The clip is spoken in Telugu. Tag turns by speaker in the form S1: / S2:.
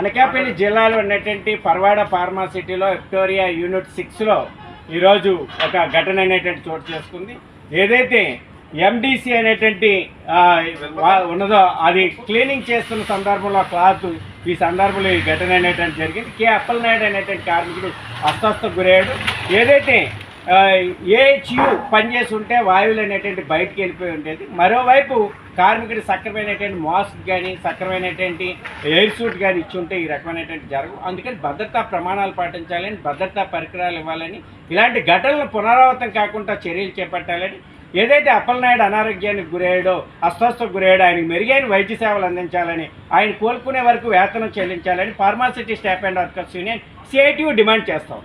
S1: అనకాపల్లి జిల్లాలో ఉన్నటువంటి పర్వాడ ఫార్మాసిటీలో విక్టోరియా యూనిట్ సిక్స్లో ఈరోజు ఒక ఘటన అనేటువంటి చోటు చేసుకుంది. ఏదైతే ఎండిసి అనేటువంటి ఉన్నదో అది క్లీనింగ్ చేస్తున్న సందర్భంలో క్లాత్ ఈ సందర్భంలో ఈ ఘటన అనేటువంటి జరిగింది. కే అప్పలనాయుడు అనేటువంటి కార్మికుడు అస్వస్థకు గురయ్యాడు. ఏదైతే ఏహెచ్యు పనిచేసి ఉంటే వాయువులు అనేటువంటి బయటికి వెళ్ళిపోయి ఉండేది. మరోవైపు కార్మికుడు సక్రమైనటువంటి మాస్క్ కానీ సక్రమైనటువంటి ఎయిర్ సూట్ కానీ ఇచ్చి ఉంటే ఈ రకమైనటువంటి జరగవు అందుకని భద్రతా ప్రమాణాలు పాటించాలని భద్రతా పరికరాలు ఇవ్వాలని ఇలాంటి ఘటనలు పునరావృతం కాకుండా చర్యలు చేపట్టాలని ఏదైతే అప్పలనాయుడు అనారోగ్యానికి గురయ్యాడో అస్వస్థకు గురయ్యాడో ఆయనకు మెరుగైన వైద్య సేవలు అందించాలని ఆయన కోలుకునే వరకు వేతనం చెల్లించాలని pharma city staff and workers union CITU demand చేస్తాం.